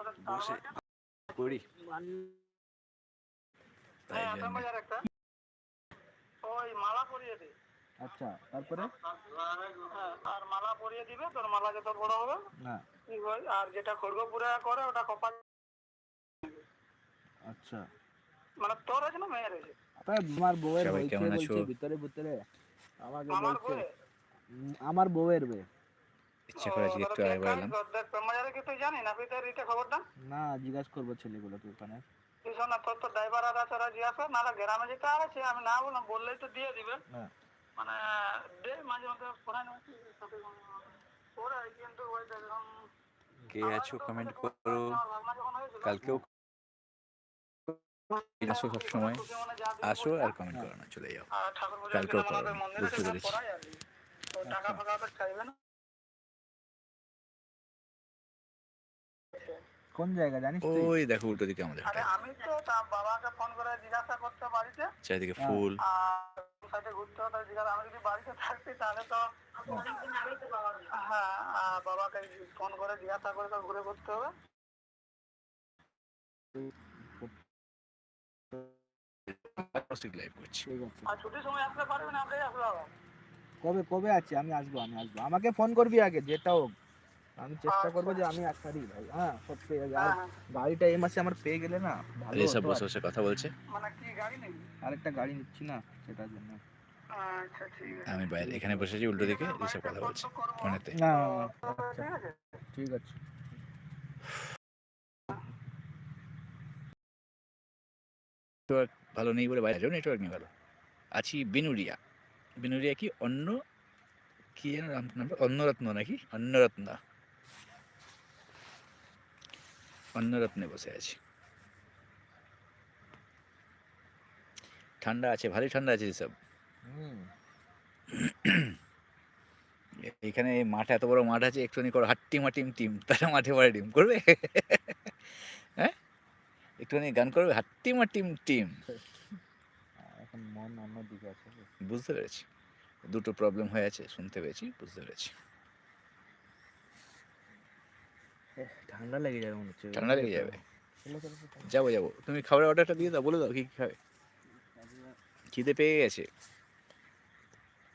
বসে। করি। তাই হ্যাঁ জন্য আটামবাজার একটা। ওই মালা পরিয়ে দে। আচ্ছা তারপরে? হ্যাঁ আর মালা পরিয়ে দিবে তোর মালা যত বড় হবে না। আর যেটা খড়গপুরে করে ওটা কপাল। আচ্ছা। মানে তোর আছে না মেয়ের আছে? আমার বউয়ের সবাই হয়েছে বলছে ভিতরে ভিতরে। আমাকে বলছে। আমার বউয়ের বে। ইচ্ছে করে আজকে একটু এলাম দেখ কি তুই জানি না খবরটা? না জিজ্ঞাসা করব ছেলেগুলোকে ওখানে। তুই শোন না তোর তো ড্রাইভার আছে জিজ্ঞাসা নাহলে গ্রামে যেতে আছে আমি না বললাম বললেই তো দিয়ে দিবে। হ্যাঁ। মানে দে মাঝে মধ্যে পড়ায় না পড়ে কিন্তু ওই কে আছো কমেন্ট করো। কালকেও আসো সব সময় আসো আর কমেন্ট করো না চলে যাও। ঠাকুর পুজোর কালকেও করো, বুঝতে পেরেছি। আর টাকা ফাঁকা তো চাইবে না। কোন জায়গা জানিস ওই দেখো উল্টো দিকে আমাদের আরে আমি তো তার বাবাকে ফোন করে জিজ্ঞাসা করতে বাড়িতে। চারিদিকে হ্যাঁ। ফুল। আর সাথে ঘুরতে হতো জিজ্ঞাসা আমি যদি বাড়িতে থাকতি তাহলে তো হ্যাঁ আর বাবাকে ফোন করে জিজ্ঞাসা করে তো ঘুরে করতে হবে। লাইভ করছি। আর ছুটির সময় আসতে কবে কবে আছে? আমি আসব আমি আসব। আমাকে ফোন করবি আগে যেটা হোক। আমি চেষ্টা করব যে আমি একবারই ভাই। হ্যাঁ সব যাবে আর। গাড়িটা এই মাসে আমার পেয়ে গেলে না ভালো এসব বসে বসে কথা বলছে। মানে কি গাড়ি নেই আরেকটা গাড়ি নিচ্ছি না সেটার জন্য। আচ্ছা ঠিক আছে। আমি বাইরে এখানে বসেছি উল্টো দিকে এসব কথা বলছে ফোনেতে। না আচ্ছা ঠিক আছে। নেটওয়ার্ক ভালো নেই বলে বাইরে যাও নেটওয়ার্ক নেই ভালো। আছি বিনুরিয়া। বিনুরিয়া কি অন্য কি যেন নাম- অন্নরত্ন নাকি? অন্নরত্ন। অন্নরত্নে বসে আছি। ঠান্ডা আছে ভারী ঠান্ডা আছে সব এখানে মাঠ এত বড় মাঠ আছে একটুখানি করো হাট্টি মাটিম টিম তারা মাঠে মারে ডিম করবে। হ্যাঁ? একটুখানি গান করবে হাট্টি মাটিম টিম। এখন মন অন্য দিকে আছে। বুঝতে পেরেছি। দুটো প্রবলেম হয়ে আছে শুনতে পেরেছি বুঝতে পেরেছি। ঠান্ডা লেগে যাবে মনে হচ্ছে। ঠান্ডা লেগে যাবে। যাব যাব। তুমি খাবারের অর্ডারটা দিয়ে দাও বলে দাও কি কি খাবে। খিদে পেয়ে গেছে।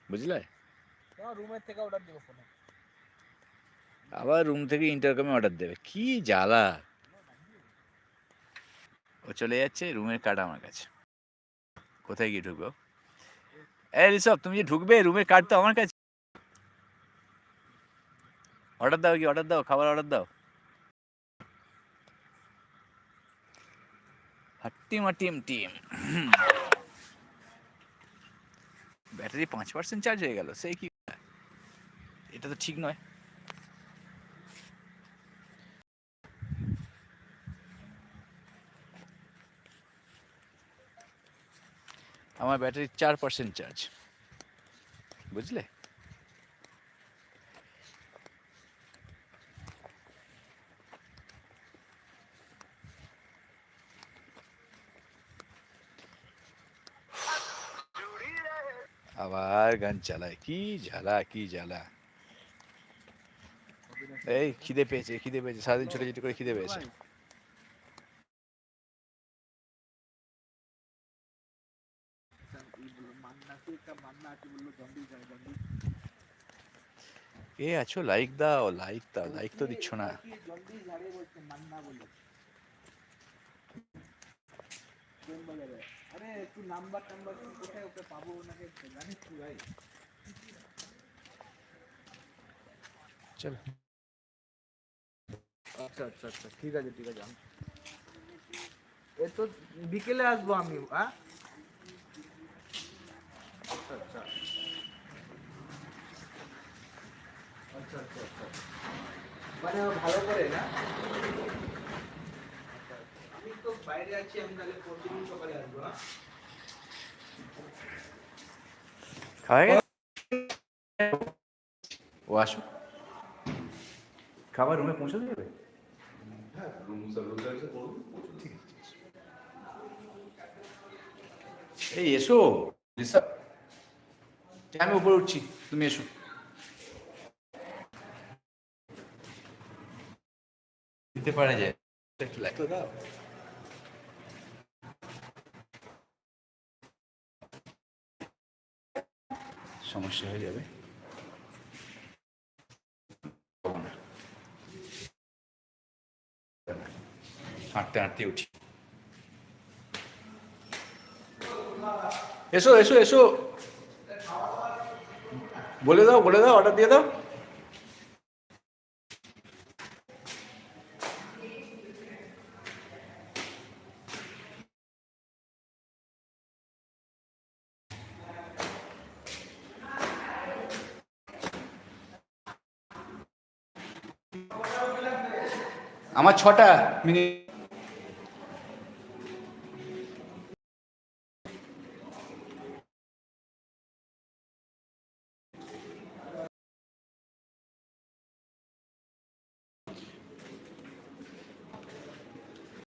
বুঝলে? রুমের থেকে অর্ডার দেবো ফোনে আবার রুম থেকে ইন্টারকমে অর্ডার দেবে। কি জ্বালা। ও চলে যাচ্ছে রুমের কার্ড আমার কাছে। কোথায় গিয়ে ঢুকবো? এ ঋষভ তুমি যে ঢুকবে রুমের কার্ড তো আমার কাছে। অর্ডার দাও কি অর্ডার দাও খাবার অর্ডার দাও। হাট্টিম টিম টিম ব্যাটারি পাঁচ পার্সেন্ট চার্জ হয়ে গেল সেই কি এটা তো ঠিক নয়। আমার ব্যাটারি চার পার্সেন্ট চার্জ বুঝলে? আবার গান চালায়। কি জ্বালা কি জ্বালা। এই খিদে পেয়েছে খিদে পেয়েছে, সারাদিন ছোট ছোট করে খিদে পেয়েছে। এ আছো? লাইক দাও লাইক দাও, লাইক তো দিচ্ছ না। আরে একটু নাম্বার টাম্বার কোথায় ওকে পাবো ওনাকে জানিস তুই ভাই। চলো। আচ্ছা আচ্ছা আচ্ছা ঠিক আছে ঠিক আছে আমি এ তো বিকেলে আসব আমি হ্যাঁ আচ্ছা আচ্ছা। আচ্ছা আচ্ছা আচ্ছা। মানে ও ভালো করে না? তো বাইরে আছি আমি তাহলে প্রতিদিন সকালে আসব হ্যাঁ? খাওয়া ও আসো। খাবার রুমে পৌঁছে দেবে? এই এসো। আমি উপরে উঠছি তুমি এসো। দিতে পারা যায়। একটু দাও। সমস্যা হয়ে যাবে। হাঁটতে হাঁটতে উঠি। এসো এসো এসো। বলে দাও বলে দাও অর্ডার দিয়ে দাও। আমার ছটা মিনিট